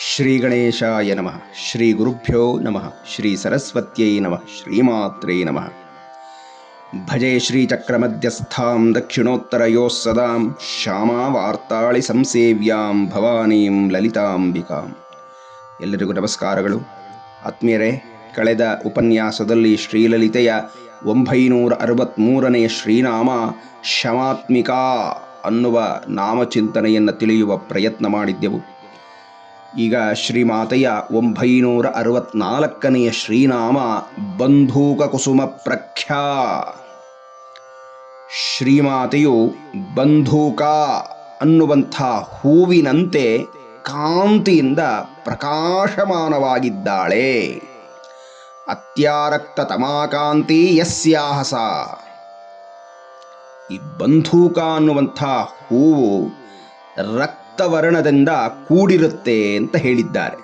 ಶ್ರೀ ಗಣೇಶಾಯ ನಮಃ. ಶ್ರೀ ಗುರುಭ್ಯೋ ನಮಃ. ಶ್ರೀ ಸರಸ್ವತ್ಯೈ ನಮಃ. ಶ್ರೀಮಾತ್ರೇ ನಮಃ. ಭಜೆ ಶ್ರೀಚಕ್ರಮಧ್ಯಸ್ಥಾಂ ದಕ್ಷಿಣೋತ್ತರಯೋಃ ಸದಾಂ ಶ್ಯಾಮಾವಾರ್ತಾಳಿ ಸಂಸೇವ್ಯಾಂ ಭವಾನೀಂ ಲಲಿತಾಂಬಿಕಾಂ. ಎಲ್ಲರಿಗೂ ನಮಸ್ಕಾರಗಳು. ಆತ್ಮೀಯರೇ, ಕಳೆದ ಉಪನ್ಯಾಸದಲ್ಲಿ ಶ್ರೀಲಲಿತೆಯ ಒಂಬೈನೂರ ಅರವತ್ತ್ಮೂರನೇ ಶ್ರೀನಾಮ ಶಮಾತ್ಮಿಕಾ ಅನ್ನುವ ನಾಮಚಿಂತನೆಯನ್ನು ತಿಳಿಯುವ ಪ್ರಯತ್ನ ಮಾಡಿದ್ದೆವು. ಈಗ ಶ್ರೀಮಾತೆಯ ಒಂಬೈನೂರ ಅರವತ್ನಾಲ್ಕನೆಯ ಶ್ರೀನಾಮ ಬಂಧೂಕ ಕುಸುಮ ಪ್ರಖ್ಯಾ. ಶ್ರೀಮಾತೆಯು ಬಂಧೂಕ ಅನ್ನುವಂಥ ಹೂವಿನಂತೆ ಕಾಂತಿಯಿಂದ ಪ್ರಕಾಶಮಾನವಾಗಿದ್ದಾಳೆ. ಅತ್ಯಾರಕ್ತ ತಮಾಕಾಂತಿ ಯಸ್ಯಾಹಸ. ಈ ಬಂಧೂಕ ಅನ್ನುವಂಥ ಹೂವು ರಕ್ತವರ್ಣದಿಂದ ಕೂಡಿರುತ್ತೆ ಅಂತ ಹೇಳಿದ್ದಾರೆ.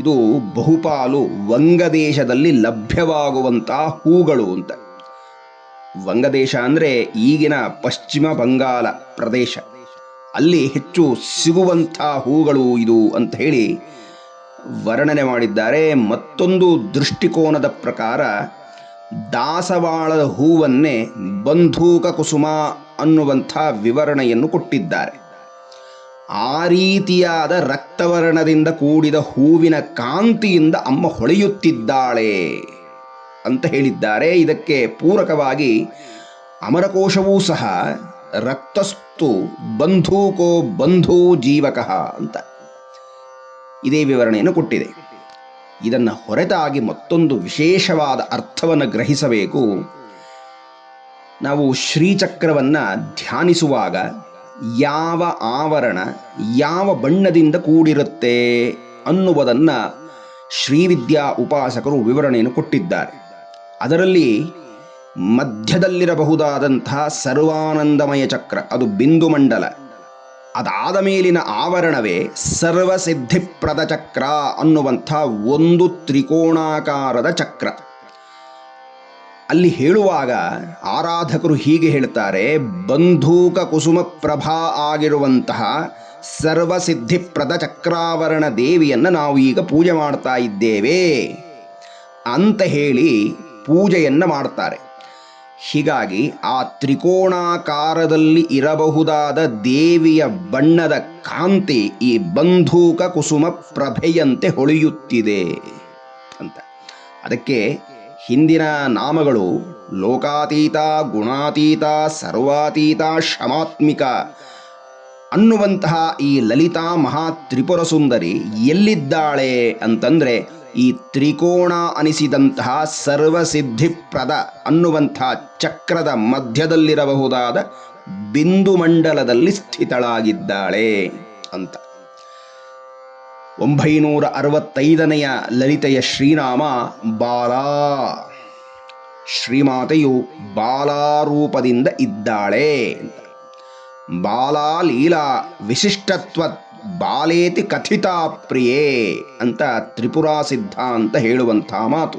ಇದು ಬಹುಪಾಲು ವಂಗದೇಶದಲ್ಲಿ ಲಭ್ಯವಾಗುವಂತಹ ಹೂಗಳು ಅಂತ. ವಂಗದೇಶ ಅಂದರೆ ಈಗಿನ ಪಶ್ಚಿಮ ಬಂಗಾಳ ಪ್ರದೇಶ. ಅಲ್ಲಿ ಹೆಚ್ಚು ಸಿಗುವಂಥ ಹೂಗಳು ಇದು ಅಂತ ಹೇಳಿ ವರ್ಣನೆ ಮಾಡಿದ್ದಾರೆ. ಮತ್ತೊಂದು ದೃಷ್ಟಿಕೋನದ ಪ್ರಕಾರ ದಾಸವಾಳದ ಹೂವನ್ನೇ ಬಂಧೂಕ ಕುಸುಮ ಅನ್ನುವಂಥ ವಿವರಣೆಯನ್ನು ಕೊಟ್ಟಿದ್ದಾರೆ. ಆ ರೀತಿಯಾದ ರಕ್ತವರ್ಣದಿಂದ ಕೂಡಿದ ಹೂವಿನ ಕಾಂತಿಯಿಂದ ಅಮ್ಮ ಹೊಳೆಯುತ್ತಿದ್ದಾಳೆ ಅಂತ ಹೇಳಿದ್ದಾರೆ. ಇದಕ್ಕೆ ಪೂರಕವಾಗಿ ಅಮರಕೋಶವೂ ಸಹ ರಕ್ತಸ್ತು ಬಂಧೂಕೋ ಬಂಧೂ ಜೀವಕಃ ಅಂತ ಇದೇ ವಿವರಣೆಯನ್ನು ಕೊಟ್ಟಿದೆ. ಇದನ್ನು ಹೊರತಾಗಿ ಮತ್ತೊಂದು ವಿಶೇಷವಾದ ಅರ್ಥವನ್ನು ಗ್ರಹಿಸಬೇಕು. ನಾವು ಶ್ರೀಚಕ್ರವನ್ನು ಧ್ಯಾನಿಸುವಾಗ ಯಾವ ಆವರಣ ಯಾವ ಬಣ್ಣದಿಂದ ಕೂಡಿರುತ್ತೆ ಅನ್ನುವುದನ್ನು ಶ್ರೀವಿದ್ಯಾ ಉಪಾಸಕರು ವಿವರಣೆಯನ್ನು ಕೊಟ್ಟಿದ್ದಾರೆ. ಅದರಲ್ಲಿ ಮಧ್ಯದಲ್ಲಿರಬಹುದಾದಂಥ ಸರ್ವಾನಂದಮಯ ಚಕ್ರ, ಅದು ಬಿಂದು ಮಂಡಲ. ಅದಾದ ಮೇಲಿನ ಆವರಣವೇ ಸರ್ವಸಿದ್ಧಿಪ್ರದ ಚಕ್ರ ಅನ್ನುವಂಥ ಒಂದು ತ್ರಿಕೋಣಾಕಾರದ ಚಕ್ರ. ಅಲ್ಲಿ ಹೇಳುವಾಗ ಆರಾಧಕರು ಹೀಗೆ ಹೇಳ್ತಾರೆ ಬಂಧೂಕ ಕುಸುಮ ಪ್ರಭಾ ಆಗಿರುವಂತಹ ಸರ್ವಸಿದ್ಧಿಪ್ರದ ಚಕ್ರಾವರಣ ದೇವಿಯನ್ನು ನಾವು ಈಗ ಪೂಜೆ ಮಾಡ್ತಾ ಇದ್ದೇವೆ ಅಂತ ಹೇಳಿ ಪೂಜೆಯನ್ನು ಮಾಡ್ತಾರೆ. ಹೀಗಾಗಿ ಆ ತ್ರಿಕೋಣಾಕಾರದಲ್ಲಿ ಇರಬಹುದಾದ ದೇವಿಯ ಬಣ್ಣದ ಕಾಂತಿ ಈ ಬಂಧೂಕ ಕುಸುಮ ಪ್ರಭೆಯಂತೆ ಹೊಳೆಯುತ್ತಿದೆ ಅಂತ. ಅದಕ್ಕೆ ಹಿಂದಿನ ನಾಮಗಳು ಲೋಕಾತೀತ, ಗುಣಾತೀತ, ಸರ್ವಾತೀತ ಶಮಾತ್ಮಿಕ ಅನ್ನುವಂತಹ ಈ ಲಲಿತಾ ಮಹಾ ತ್ರಿಪುರ ಸುಂದರಿ ಎಲ್ಲಿದ್ದಾಳೆ ಅಂತಂದ್ರೆ ಈ ತ್ರಿಕೋಣ ಅನಿಸಿದಂತಹ ಸರ್ವಸಿದ್ಧಿಪ್ರದ ಅನ್ನುವಂತಹ ಚಕ್ರದ ಮಧ್ಯದಲ್ಲಿರಬಹುದಾದ ಬಿಂದು ಮಂಡಲದಲ್ಲಿ ಸ್ಥಿತಳಾಗಿದ್ದಾಳೆ ಅಂತ. ಒಂಬೈನೂರ ಅರವತ್ತೈದನೆಯ ಲಲಿತೆಯ ಶ್ರೀನಾಮ ಬಾಲಾ. ಶ್ರೀಮಾತೆಯು ಬಾಲಾರೂಪದಿಂದ ಇದ್ದಾಳೆ. ಬಾಲಾ ಲೀಲಾ ವಿಶಿಷ್ಟತ್ವ ಬಾಲೇತಿ ಕಥಿತಾ ಪ್ರಿಯೇ ಅಂತ ತ್ರಿಪುರಾ ಸಿದ್ಧಾಂತ ಹೇಳುವಂಥ ಮಾತು.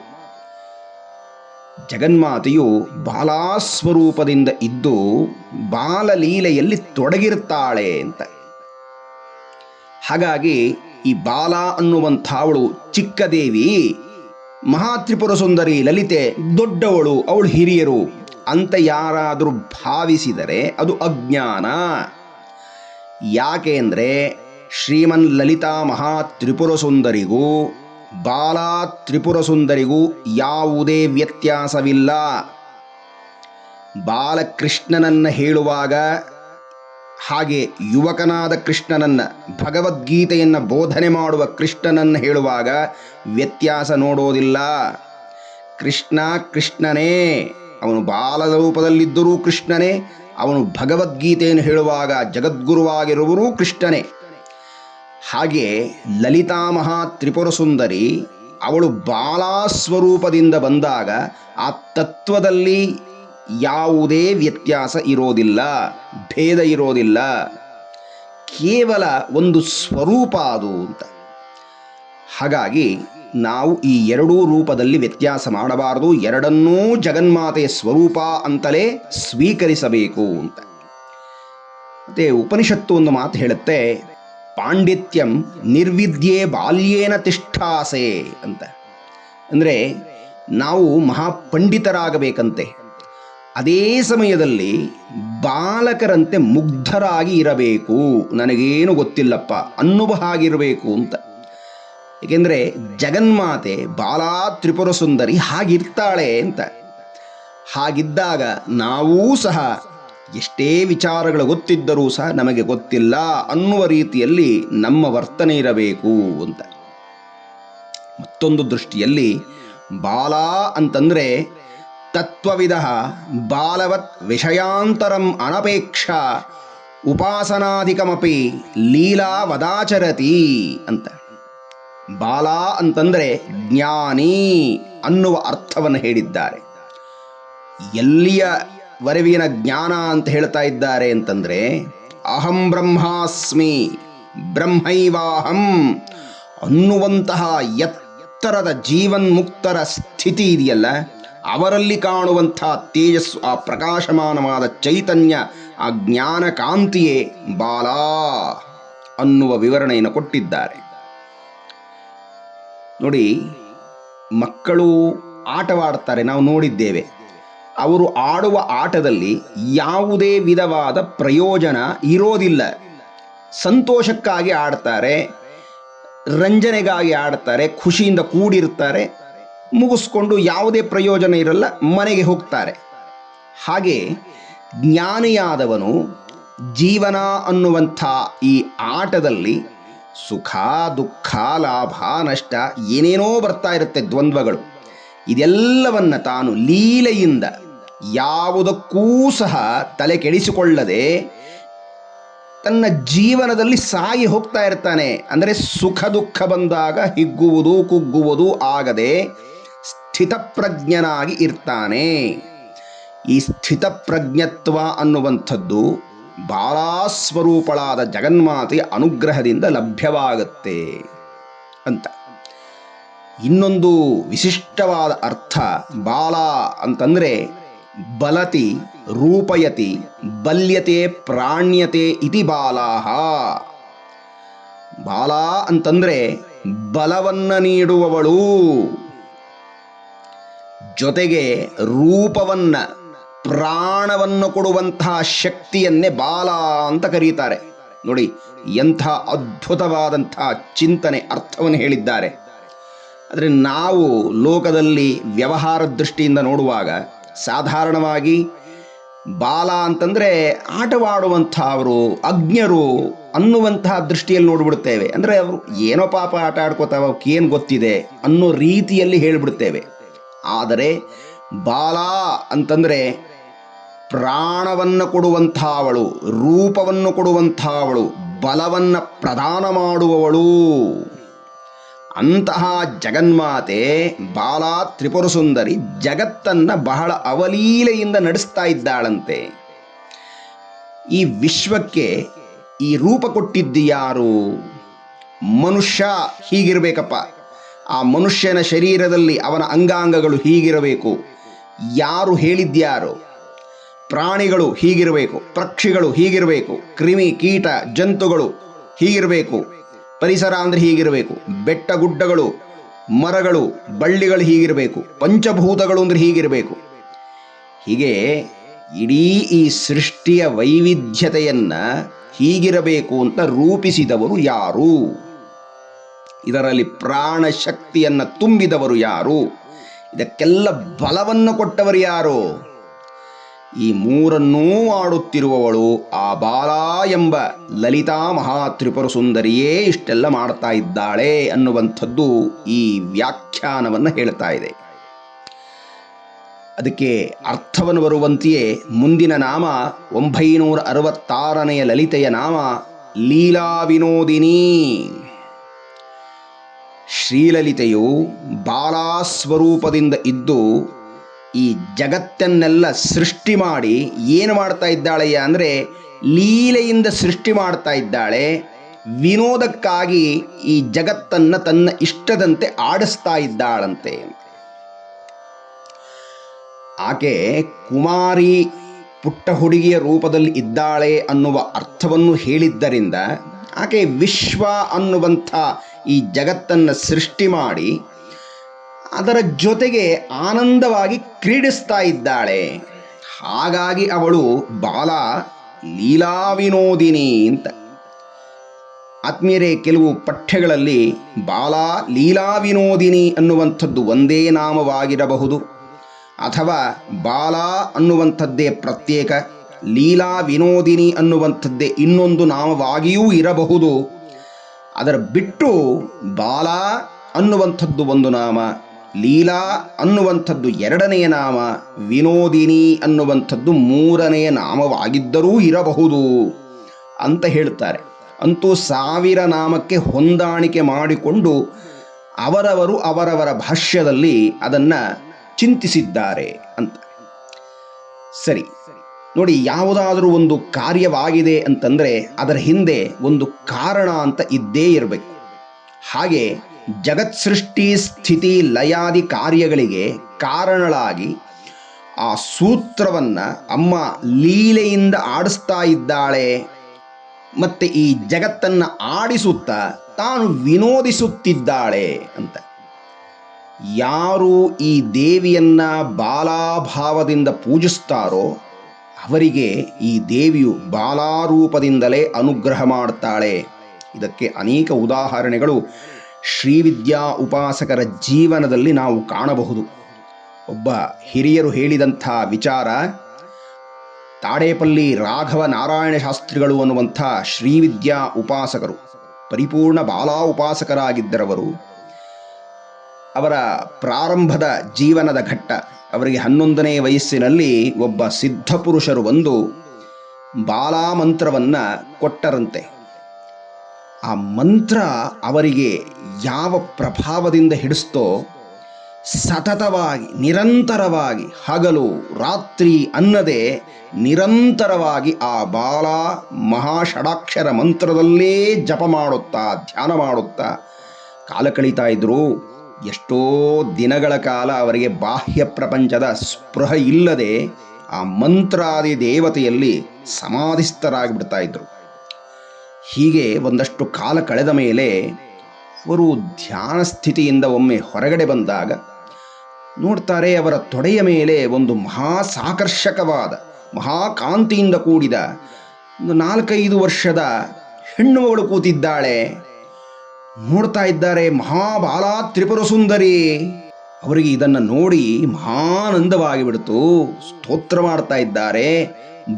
ಜಗನ್ಮಾತೆಯು ಬಾಲಾಸ್ವರೂಪದಿಂದ ಇದ್ದು ಬಾಲಲೀಲೆಯಲ್ಲಿ ತೊಡಗಿರುತ್ತಾಳೆ ಅಂತ. ಹಾಗಾಗಿ ಈ ಬಾಲ ಅನ್ನುವಂಥವಳು ಚಿಕ್ಕ ದೇವಿ ಮಹಾತ್ರಿಪುರ ಸುಂದರಿ ಲಲಿತೆ ದೊಡ್ಡವಳು, ಅವಳು ಹಿರಿಯರು. ಅಂತ ಯಾರಾದರೂ ಭಾವಿಸಿದರೆ ಅದು ಅಜ್ಞಾನ. ಯಾಕೆ ಅಂದರೆ ಶ್ರೀಮನ್ ಲಲಿತಾ ಮಹಾ ತ್ರಿಪುರ ಸುಂದರಿಗೂ, ಬಾಲ ತ್ರಿಪುರ ಸುಂದರಿಗೂ ಯಾವುದೇ ವ್ಯತ್ಯಾಸವಿಲ್ಲ. ಬಾಲಕೃಷ್ಣನನ್ನು ಹೇಳುವಾಗ ಹಾಗೆ ಯುವಕನಾದ ಕೃಷ್ಣನನ್ನು ಭಗವದ್ಗೀತೆಯನ್ನು ಬೋಧನೆ ಮಾಡುವ ಕೃಷ್ಣನನ್ನು ಹೇಳುವಾಗ ವ್ಯತ್ಯಾಸ ನೋಡೋದಿಲ್ಲ. ಕೃಷ್ಣ ಕೃಷ್ಣನೇ, ಅವನು ಬಾಲದ ರೂಪದಲ್ಲಿದ್ದರೂ ಕೃಷ್ಣನೇ, ಅವನು ಭಗವದ್ಗೀತೆಯನ್ನು ಹೇಳುವಾಗ ಜಗದ್ಗುರುವಾಗಿರುವರೂ ಕೃಷ್ಣನೇ. ಹಾಗೆ ಲಲಿತಾ ಮಹಾ ತ್ರಿಪುರ ಸುಂದರಿ ಅವಳು ಬಾಲಾಸ್ವರೂಪದಿಂದ ಬಂದಾಗ ಆ ತತ್ವದಲ್ಲಿ ಯಾವುದೇ ವ್ಯತ್ಯಾಸ ಇರೋದಿಲ್ಲ, ಭೇದ ಇರೋದಿಲ್ಲ. ಕೇವಲ ಒಂದು ಸ್ವರೂಪ ಅದು ಅಂತ. ಹಾಗಾಗಿ ನಾವು ಈ ಎರಡೂ ರೂಪದಲ್ಲಿ ವ್ಯತ್ಯಾಸ ಮಾಡಬಾರದು, ಎರಡನ್ನೂ ಜಗನ್ಮಾತೆಯ ಸ್ವರೂಪ ಅಂತಲೇ ಸ್ವೀಕರಿಸಬೇಕು ಅಂತ. ಮತ್ತೆ ಉಪನಿಷತ್ತು ಒಂದು ಮಾತು ಹೇಳುತ್ತೆ, ಪಾಂಡಿತ್ಯಂ ನಿರ್ವಿದ್ಯೆ ಬಾಲ್ಯೇನ ತಿಷ್ಠಾಸೆ ಅಂತ. ಅಂದರೆ ನಾವು ಮಹಾಪಂಡಿತರಾಗಬೇಕಂತೆ. ಅದೇ ಸಮಯದಲ್ಲಿ ಬಾಲಕರಂತೆ ಮುಗ್ಧರಾಗಿ ಇರಬೇಕು. ನನಗೇನು ಗೊತ್ತಿಲ್ಲಪ್ಪ, ಅನ್ನುವ ಹಾಗಿರಬೇಕು ಅಂತ. ಏಕೆಂದರೆ ಜಗನ್ಮಾತೆ ಬಾಲಾ ತ್ರಿಪುರ ಸುಂದರಿ ಹಾಗಿರ್ತಾಳೆ ಅಂತ. ಹಾಗಿದ್ದಾಗ ನಾವೂ ಸಹ ಎಷ್ಟೇ ವಿಚಾರಗಳು ಗೊತ್ತಿದ್ದರೂ ಸಹ ನಮಗೆ ಗೊತ್ತಿಲ್ಲ ಅನ್ನುವ ರೀತಿಯಲ್ಲಿ ನಮ್ಮ ವರ್ತನೆ ಇರಬೇಕು ಅಂತ. ಮತ್ತೊಂದು ದೃಷ್ಟಿಯಲ್ಲಿ ಬಾಲ ಅಂತಂದರೆ ತತ್ವವಿದ ಬಾಲವತ್ ವಿಷಯಾಂತರಂ ಅನಪೇಕ್ಷ, ಉಪಾಸನಾಧಿಕಮಪಿ ಲೀಲಾ ವದಾಚರತಿ ಅಂತ. ಬಾಲ ಅಂತಂದರೆ ಜ್ಞಾನಿ ಅನ್ನುವ ಅರ್ಥವನ್ನು ಹೇಳಿದ್ದಾರೆ. ಎಲ್ಲಿಯ ವರವಿನ ಜ್ಞಾನ ಅಂತ ಹೇಳ್ತಾ ಇದ್ದಾರೆ ಅಂತಂದರೆ, ಅಹಂ ಬ್ರಹ್ಮಾಸ್ಮಿ ಬ್ರಹ್ಮೈವಾಹಂ ಅನ್ನುವಂತಹ ಎತ್ತರದ ಜೀವನ್ಮುಕ್ತರ ಸ್ಥಿತಿ ಇದೆಯಲ್ಲ ಅವರಲ್ಲಿ ಕಾಣುವಂಥ ತೇಜಸ್ಸು, ಆ ಪ್ರಕಾಶಮಾನವಾದ ಚೈತನ್ಯ, ಆ ಜ್ಞಾನ ಕಾಂತಿಯೇ ಬಾಲ ಅನ್ನುವ ವಿವರಣೆಯನ್ನು ಕೊಟ್ಟಿದ್ದಾರೆ. ನೋಡಿ, ಮಕ್ಕಳು ಆಟವಾಡ್ತಾರೆ, ನಾವು ನೋಡಿದ್ದೇವೆ. ಅವರು ಆಡುವ ಆಟದಲ್ಲಿ ಯಾವುದೇ ವಿಧವಾದ ಪ್ರಯೋಜನ ಇರೋದಿಲ್ಲ. ಸಂತೋಷಕ್ಕಾಗಿ ಆಡ್ತಾರೆ, ರಂಜನೆಗಾಗಿ ಆಡ್ತಾರೆ, ಖುಷಿಯಿಂದ ಕೂಡಿರ್ತಾರೆ ಮುಗಿಸ್ಕೊಂಡು ಯಾವುದೇ ಪ್ರಯೋಜನ ಇರಲ್ಲ, ಮನೆಗೆ ಹೋಗ್ತಾರೆ. ಹಾಗೆ ಜ್ಞಾನಿಯಾದವನು ಜೀವನ ಅನ್ನುವಂಥ ಈ ಆಟದಲ್ಲಿ ಸುಖ, ದುಃಖ, ಲಾಭ, ನಷ್ಟ ಏನೇನೋ ಬರ್ತಾ ಇರುತ್ತೆ ದ್ವಂದ್ವಗಳು. ಇದೆಲ್ಲವನ್ನ ತಾನು ಲೀಲೆಯಿಂದ ಯಾವುದಕ್ಕೂ ಸಹ ತಲೆ ಕೆಡಿಸಿಕೊಳ್ಳದೆ ತನ್ನ ಜೀವನದಲ್ಲಿ ಸಾಗಿ ಹೋಗ್ತಾ ಇರ್ತಾನೆ. ಅಂದರೆ ಸುಖ, ದುಃಖ ಬಂದಾಗ ಹಿಗ್ಗುವುದು, ಕುಗ್ಗುವುದು ಆಗದೆ ಸ್ಥಿತಪ್ರಜ್ಞನಾಗಿ ಇರ್ತಾನೆ. ಈ ಸ್ಥಿತಪ್ರಜ್ಞತ್ವ ಅನ್ನುವಂಥದ್ದು ಬಾಲಾಸ್ವರೂಪಳಾದ ಜಗನ್ಮಾತೆಯ ಅನುಗ್ರಹದಿಂದ ಲಭ್ಯವಾಗುತ್ತೆ ಅಂತ. ಇನ್ನೊಂದು ವಿಶಿಷ್ಟವಾದ ಅರ್ಥ ಬಾಲ ಅಂತಂದರೆ ಬಲತಿ, ರೂಪಯತಿ, ಬಲ್ಯತೆ, ಪ್ರಾಣ್ಯತೆ ಇತಿ ಬಾಲಾಹ. ಬಾಲ ಅಂತಂದರೆ ಬಲವನ್ನು ನೀಡುವವಳು. ಜೊತೆಗೆ ರೂಪವನ್ನ, ಪ್ರಾಣವನ್ನು ಕೊಡುವಂತಹ ಶಕ್ತಿಯನ್ನೇ ಬಾಲ ಅಂತ ಕರೀತಾರೆ. ನೋಡಿ, ಎಂಥ ಅದ್ಭುತವಾದಂತಹ ಚಿಂತನೆ ಅರ್ಥವನ್ನು ಹೇಳಿದ್ದಾರೆ. ಆದರೆ ನಾವು ಲೋಕದಲ್ಲಿ ವ್ಯವಹಾರ ದೃಷ್ಟಿಯಿಂದ ನೋಡುವಾಗ, ಸಾಧಾರಣವಾಗಿ ಬಾಲ ಅಂತಂದರೆ ಆಟವಾಡುವಂಥವರು ಅಜ್ಞರು ಅನ್ನುವಂತಹ ದೃಷ್ಟಿಯಲ್ಲಿ ನೋಡಿಬಿಡ್ತೇವೆ. ಅಂದರೆ ಅವರು ಏನೋ ಪಾಪ ಆಟ ಆಡ್ಕೋತಾವ ಗೊತ್ತಿದೆ ಅನ್ನೋ ರೀತಿಯಲ್ಲಿ ಹೇಳಿಬಿಡ್ತೇವೆ. ಆದರೆ ಬಾಲ ಅಂತಂದರೆ ಪ್ರಾಣವನ್ನು ಕೊಡುವಂಥವಳು, ರೂಪವನ್ನು ಕೊಡುವಂಥವಳು, ಬಲವನ್ನು ಪ್ರದಾನ ಮಾಡುವವಳು. ಅಂತಹ ಜಗನ್ಮಾತೆ ಬಾಲಾ ತ್ರಿಪುರ ಸುಂದರಿ ಜಗತ್ತನ್ನು ಬಹಳ ಅವಲೀಲೆಯಿಂದ ನಡೆಸ್ತಾ ಇದ್ದಾಳಂತೆ. ಈ ವಿಶ್ವಕ್ಕೆ ಈ ರೂಪ ಕೊಟ್ಟಿದ್ದು ಯಾರು? ಮನುಷ್ಯ ಹೀಗಿರಬೇಕಪ್ಪ. ಆ ಮನುಷ್ಯನ ಶರೀರದಲ್ಲಿ ಅವನ ಅಂಗಾಂಗಗಳು ಹೀಗಿರಬೇಕು. ಯಾರು ಹೇಳಿದ್ಯಾರು? ಪ್ರಾಣಿಗಳು ಹೀಗಿರಬೇಕು, ಪಕ್ಷಿಗಳು ಹೀಗಿರಬೇಕು, ಕ್ರಿಮಿ, ಕೀಟ, ಜಂತುಗಳು ಹೀಗಿರಬೇಕು, ಪರಿಸರ ಅಂದರೆ ಹೀಗಿರಬೇಕು, ಬೆಟ್ಟ ಗುಡ್ಡಗಳು, ಮರಗಳು, ಬಳ್ಳಿಗಳು ಹೀಗಿರಬೇಕು, ಪಂಚಭೂತಗಳು ಅಂದರೆ ಹೀಗಿರಬೇಕು. ಹೀಗೆ ಇಡೀ ಈ ಸೃಷ್ಟಿಯ ವೈವಿಧ್ಯತೆಯನ್ನು ಹೀಗಿರಬೇಕು ಅಂತ ರೂಪಿಸಿದವರು ಯಾರು? ಇದರಲ್ಲಿ ಪ್ರಾಣ ಶಕ್ತಿಯನ್ನು ತುಂಬಿದವರು ಯಾರು? ಇದಕ್ಕೆಲ್ಲ ಬಲವನ್ನು ಕೊಟ್ಟವರು ಯಾರು? ಈ ಮೂರನ್ನೂ ಆಡುತ್ತಿರುವವಳು ಆ ಬಾಲ ಎಂಬ ಲಲಿತಾ ಮಹಾತ್ರಿಪುರ ಸುಂದರಿಯೇ ಇಷ್ಟೆಲ್ಲ ಮಾಡ್ತಾ ಇದ್ದಾಳೆ ಅನ್ನುವಂಥದ್ದು ಈ ವ್ಯಾಖ್ಯಾನವನ್ನು ಹೇಳ್ತಾ ಇದೆ. ಅದಕ್ಕೆ ಅರ್ಥವನ್ನು ಬರುವಂತೆಯೇ ಮುಂದಿನ ನಾಮ ಒಂಬೈನೂರ ಅರವತ್ತಾರನೆಯ ಲಲಿತೆಯ ನಾಮ ಲೀಲಾ ವಿನೋದಿನಿ ಶ್ರೀಲಲಿತೆಯು ಬಾಲಾಸ್ವರೂಪದಿಂದ ಇದ್ದು ಈ ಜಗತ್ತನ್ನೆಲ್ಲ ಸೃಷ್ಟಿ ಮಾಡಿ ಏನು ಮಾಡ್ತಾ ಇದ್ದಾಳೆಯ ಅಂದರೆ ಲೀಲೆಯಿಂದ ಸೃಷ್ಟಿ ಮಾಡ್ತಾ ಇದ್ದಾಳೆ. ವಿನೋದಕ್ಕಾಗಿ ಈ ಜಗತ್ತನ್ನು ತನ್ನ ಇಷ್ಟದಂತೆ ಆಡಿಸ್ತಾ ಇದ್ದಾಳಂತೆ. ಆಕೆ ಕುಮಾರಿ ಪುಟ್ಟ ಹುಡುಗಿಯ ರೂಪದಲ್ಲಿ ಇದ್ದಾಳೆ ಅನ್ನುವ ಅರ್ಥವನ್ನು ಹೇಳಿದ್ದರಿಂದ ಆಕೆ ವಿಶ್ವ ಅನ್ನುವಂಥ ಈ ಜಗತ್ತನ್ನು ಸೃಷ್ಟಿ ಮಾಡಿ ಅದರ ಜೊತೆಗೆ ಆನಂದವಾಗಿ ಕ್ರೀಡಿಸ್ತಾ ಇದ್ದಾಳೆ. ಹಾಗಾಗಿ ಅವಳು ಬಾಲ ಲೀಲಾವಿನೋದಿನಿ ಅಂತ. ಆತ್ಮೀಯರೇ, ಕೆಲವು ಪಠ್ಯಗಳಲ್ಲಿ ಬಾಲ ಲೀಲಾ ವಿನೋದಿನಿ ಅನ್ನುವಂಥದ್ದು ಒಂದೇ ನಾಮವಾಗಿರಬಹುದು. ಅಥವಾ ಬಾಲ ಅನ್ನುವಂಥದ್ದೇ ಪ್ರತ್ಯೇಕ ಲೀಲಾ ವಿನೋದಿನಿ ಅನ್ನುವಂಥದ್ದೇ ಇನ್ನೊಂದು ನಾಮವಾಗಿಯೂ ಇರಬಹುದು. ಅದರ ಬಿಟ್ಟು ಬಾಲ ಅನ್ನುವಂಥದ್ದು ಒಂದು ನಾಮ, ಲೀಲಾ ಅನ್ನುವಂಥದ್ದು ಎರಡನೆಯ ನಾಮ, ವಿನೋದಿನಿ ಅನ್ನುವಂಥದ್ದು ಮೂರನೆಯ ನಾಮವಾಗಿದ್ದರೂ ಇರಬಹುದು ಅಂತ ಹೇಳ್ತಾರೆ ಅಂತೂ ಸಾವಿರ ನಾಮಕ್ಕೆ ಹೊಂದಾಣಿಕೆ ಮಾಡಿಕೊಂಡು ಅವರವರು ಅವರವರ ಭಾಷ್ಯದಲ್ಲಿ ಅದನ್ನು ಚಿಂತಿಸಿದ್ದಾರೆ ಅಂತ. ಸರಿ. ನೋಡಿ, ಯಾವುದಾದರೂ ಒಂದು ಕಾರ್ಯವಾಗಿದೆ ಅಂತಂದರೆ ಅದರ ಹಿಂದೆ ಒಂದು ಕಾರಣ ಅಂತ ಇದ್ದೇ ಇರಬೇಕು. ಹಾಗೆ ಜಗತ್ ಸೃಷ್ಟಿ ಸ್ಥಿತಿ ಲಯಾದಿ ಕಾರ್ಯಗಳಿಗೆ ಕಾರಣಳಾಗಿ ಆ ಸೂತ್ರವನ್ನು ಅಮ್ಮ ಲೀಲೆಯಿಂದ ಆಡಿಸ್ತಾ ಇದ್ದಾಳೆ. ಮತ್ತೆ ಈ ಜಗತ್ತನ್ನು ಆಡಿಸುತ್ತಾ ತಾನು ವಿನೋದಿಸುತ್ತಿದ್ದಾಳೆ ಅಂತ. ಯಾರು ಈ ದೇವಿಯನ್ನ ಬಾಲಾಭಾವದಿಂದ ಪೂಜಿಸ್ತಾರೋ ಅವರಿಗೆ ಈ ದೇವಿಯು ಬಾಲಾರೂಪದಿಂದಲೇ ಅನುಗ್ರಹ ಮಾಡ್ತಾಳೆ. ಇದಕ್ಕೆ ಅನೇಕ ಉದಾಹರಣೆಗಳು ಶ್ರೀವಿದ್ಯಾ ಉಪಾಸಕರ ಜೀವನದಲ್ಲಿ ನಾವು ಕಾಣಬಹುದು. ಒಬ್ಬ ಹಿರಿಯರು ಹೇಳಿದಂಥ ವಿಚಾರ, ತಾಡೇಪಲ್ಲಿ ರಾಘವ ನಾರಾಯಣ ಶಾಸ್ತ್ರಿಗಳು ಅನ್ನುವಂಥ ಶ್ರೀವಿದ್ಯಾ ಉಪಾಸಕರು, ಪರಿಪೂರ್ಣ ಬಾಲಾ ಉಪಾಸಕರಾಗಿದ್ದರವರು, ಅವರ ಪ್ರಾರಂಭದ ಜೀವನದ ಘಟ್ಟ. ಅವರಿಗೆ ಹನ್ನೊಂದನೇ ವಯಸ್ಸಿನಲ್ಲಿ ಒಬ್ಬ ಸಿದ್ಧ ಪುರುಷರು ಬಂದು ಬಾಲಾ ಮಂತ್ರವನ್ನು ಕೊಟ್ಟರಂತೆ. ಆ ಮಂತ್ರ ಅವರಿಗೆ ಯಾವ ಪ್ರಭಾವದಿಂದ ಹಿಡಿಸ್ತೋ ಸತತವಾಗಿ, ನಿರಂತರವಾಗಿ ಹಗಲು ರಾತ್ರಿ ಅನ್ನದೇ ನಿರಂತರವಾಗಿ ಆ ಬಾಲ ಮಹಾಷಡಾಕ್ಷರ ಮಂತ್ರದಲ್ಲೇ ಜಪ ಮಾಡುತ್ತಾ, ಧ್ಯಾನ ಮಾಡುತ್ತಾ ಕಾಲ ಕಳೀತಾ ಇದ್ರು ಎಷ್ಟೋ ದಿನಗಳ ಕಾಲ ಅವರಿಗೆ ಬಾಹ್ಯ ಪ್ರಪಂಚದ ಸ್ಪೃಹ ಇಲ್ಲದೆ ಆ ಮಂತ್ರಾದಿ ದೇವತೆಯಲ್ಲಿ ಸಮಾಧಿಸ್ಥರಾಗಿಬಿಡ್ತಾ ಇದ್ರು. ಹೀಗೆ ಒಂದಷ್ಟು ಕಾಲ ಕಳೆದ ಮೇಲೆ ಅವರು ಧ್ಯಾನ ಸ್ಥಿತಿಯಿಂದ ಒಮ್ಮೆ ಹೊರಗಡೆ ಬಂದಾಗ ನೋಡ್ತಾರೆ ಅವರ ತೊಡೆಯ ಮೇಲೆ ಒಂದು ಮಹಾ ಸಾಕರ್ಷಕವಾದ ಮಹಾಕಾಂತಿಯಿಂದ ಕೂಡಿದ ಒಂದು ನಾಲ್ಕೈದು ವರ್ಷದ ಹೆಣ್ಣು ಮಗಳು ಕೂತಿದ್ದಾಳೆ. ನೋಡ್ತಾ ಇದ್ದಾರೆ ಮಹಾಬಾಲ ತ್ರಿಪುರ ಸುಂದರಿ. ಅವರಿಗೆ ಇದನ್ನು ನೋಡಿ ಮಹಾನಂದವಾಗಿ ಬಿಡ್ತು ಸ್ತೋತ್ರ ಮಾಡ್ತಾ ಇದ್ದಾರೆ.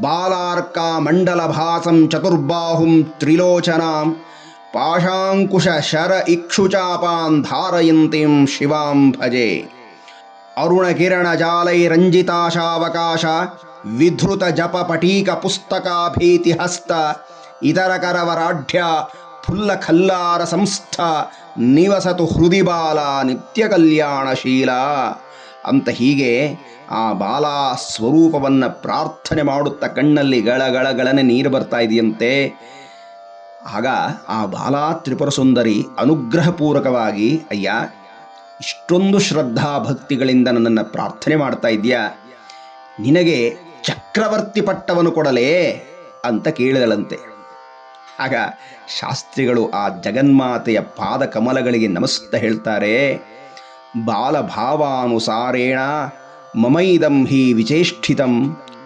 ಬಾಲಾರ್ಕ ಮಂಡಲ ಭಾಸಂ ಚತುರ್ಬಾಹುಂ ತ್ರಿಲೋಚನಾಂ ಪಾಶಾಂಕುಶ ಶರ ಇಕ್ಷುಚಾಪಾನ್ ಧಾರಯಂತಿಂ ಶಿವಾಂ ಭಜೆ. ಅರುಣ ಕಿರಣ ಜಾಲೈ ರಂಜಿತಾಶಾವಕಾಶ ವಿಧೃತ ಜಪ ಪಟೀಕ ಪುಸ್ತಕಾಭೀತಿ ಹಸ್ತ ಇತರ ಕರವರಾಢ್ಯ ಫುಲ್ಲ ಖಲ್ಲಾರ ಸಂಸ್ಥ ನಿವಸತು ಹೃದಿ ಬಾಲ ನಿತ್ಯ ಕಲ್ಯಾಣಶೀಲ ಅಂತ ಹೀಗೆ ಆ ಬಾಲ ಸ್ವರೂಪವನ್ನು ಪ್ರಾರ್ಥನೆ ಮಾಡುತ್ತಾ ಕಣ್ಣಲ್ಲಿ ಗಳಗಳಗಳನೆ ನೀರು ಬರ್ತಾ ಇದೆಯಂತೆ. ಆಗ ಆ ಬಾಲಾ ತ್ರಿಪುರ ಸುಂದರಿ ಅನುಗ್ರಹಪೂರ್ವಕವಾಗಿ ಅಯ್ಯ, ಇಷ್ಟೊಂದು ಶ್ರದ್ಧಾ ಭಕ್ತಿಗಳಿಂದ ನನ್ನನ್ನು ಪ್ರಾರ್ಥನೆ ಮಾಡ್ತಾ ಇದೆಯಾ? ನಿನಗೆ ಚಕ್ರವರ್ತಿ ಪಟ್ಟವನ್ನು ಕೊಡಲೇ? ಅಂತ ಕೇಳಿದಳಂತೆ. ಆಗ ಶಾಸ್ತ್ರಿಗಳು ಆ ಜಗನ್ಮಾತೆಯ ಪಾದ ಕಮಲಗಳಿಗೆ ನಮಸ್ತ ಹೇಳ್ತಾರೆ. ಬಾಲಭಾವಾನುಸಾರೇಣ ಮಮೈದಂ ಹಿ ವಿಚೇಷ್ಠಿತಂ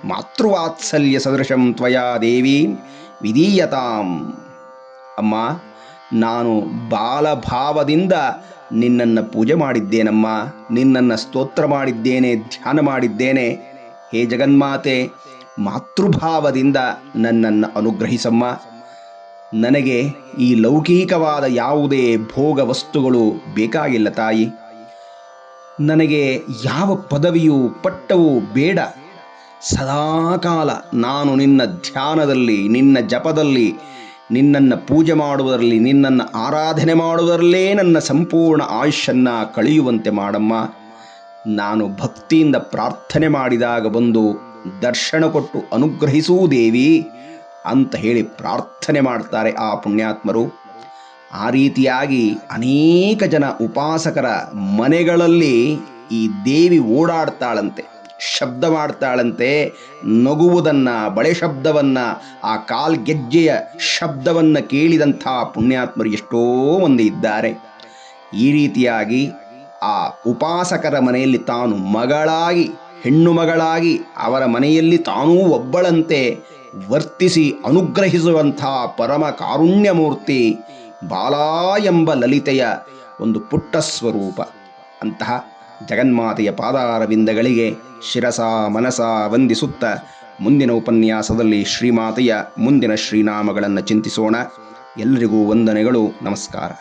ಮಾತೃವಾತ್ಸಲ್ಯ ಸದೃಶಂ ತ್ವಯಾ ದೇವಿ ವಿಧೀಯತಾಂ. ಅಮ್ಮ, ನಾನು ಬಾಲಭಾವದಿಂದ ನಿನ್ನನ್ನು ಪೂಜೆ ಮಾಡಿದ್ದೇನಮ್ಮ, ನಿನ್ನನ್ನು ಸ್ತೋತ್ರ ಮಾಡಿದ್ದೇನೆ, ಧ್ಯಾನ ಮಾಡಿದ್ದೇನೆ. ಹೇ ಜಗನ್ಮಾತೆ, ಮಾತೃಭಾವದಿಂದ ನನ್ನನ್ನು ಅನುಗ್ರಹಿಸಮ್ಮ. ನನಗೆ ಈ ಲೌಕಿಕವಾದ ಯಾವುದೇ ಭೋಗ ವಸ್ತುಗಳು ಬೇಕಾಗಿಲ್ಲ ತಾಯಿ. ನನಗೆ ಯಾವ ಪದವಿಯೂ ಪಟ್ಟವೂ ಬೇಡ. ಸದಾಕಾಲ ನಾನು ನಿನ್ನ ಧ್ಯಾನದಲ್ಲಿ, ನಿನ್ನ ಜಪದಲ್ಲಿ, ನಿನ್ನನ್ನು ಪೂಜೆ ಮಾಡುವುದರಲ್ಲಿ, ನಿನ್ನನ್ನು ಆರಾಧನೆ ಮಾಡುವುದರಲ್ಲೇ ನನ್ನ ಸಂಪೂರ್ಣ ಆಯುಷನ್ನು ಕಳೆಯುವಂತೆ ಮಾಡಮ್ಮ. ನಾನು ಭಕ್ತಿಯಿಂದ ಪ್ರಾರ್ಥನೆ ಮಾಡಿದಾಗ ಬಂದು ದರ್ಶನ ಕೊಟ್ಟು ಅನುಗ್ರಹಿಸೂ ದೇವಿ. ಅಂತ ಹೇಳಿ ಪ್ರಾರ್ಥನೆ ಮಾಡ್ತಾರೆ ಆ ಪುಣ್ಯಾತ್ಮರು. ಆ ರೀತಿಯಾಗಿ ಅನೇಕ ಜನ ಉಪಾಸಕರ ಮನೆಗಳಲ್ಲಿ ಈ ದೇವಿ ಓಡಾಡ್ತಾಳಂತೆ, ಶಬ್ದ ಮಾಡ್ತಾಳಂತೆ, ನಗುವುದನ್ನು, ಬಳೆ ಶಬ್ದವನ್ನು, ಆ ಕಾಲ್ಗೆಜ್ಜೆಯ ಶಬ್ದವನ್ನು ಕೇಳಿದಂಥ ಪುಣ್ಯಾತ್ಮರು ಎಷ್ಟೋ ಮಂದಿ ಇದ್ದಾರೆ. ಈ ರೀತಿಯಾಗಿ ಆ ಉಪಾಸಕರ ಮನೆಯಲ್ಲಿ ತಾನು ಮಗಳಾಗಿ, ಹೆಣ್ಣು ಮಗಳಾಗಿ ಅವರ ಮನೆಯಲ್ಲಿ ತಾನೂ ಒಬ್ಬಳಂತೆ ವರ್ತಿಸಿ ಅನುಗ್ರಹಿಸುವಂಥ ಪರಮ ಕಾರುಣ್ಯಮೂರ್ತಿ ಬಾಲಾ ಎಂಬ ಲಲಿತೆಯ ಒಂದು ಪುಟ್ಟ ಸ್ವರೂಪ. ಅಂತಹ ಜಗನ್ಮಾತೆಯ ಪಾದಾರವಿಂದಗಳಿಗೆ ಶಿರಸ ಮನಸ ವಂದಿಸುತ್ತ ಮುಂದಿನ ಉಪನ್ಯಾಸದಲ್ಲಿ ಶ್ರೀಮಾತೆಯ ಮುಂದಿನ ಶ್ರೀನಾಮಗಳನ್ನು ಚಿಂತಿಸೋಣ. ಎಲ್ಲರಿಗೂ ವಂದನೆಗಳು, ನಮಸ್ಕಾರ.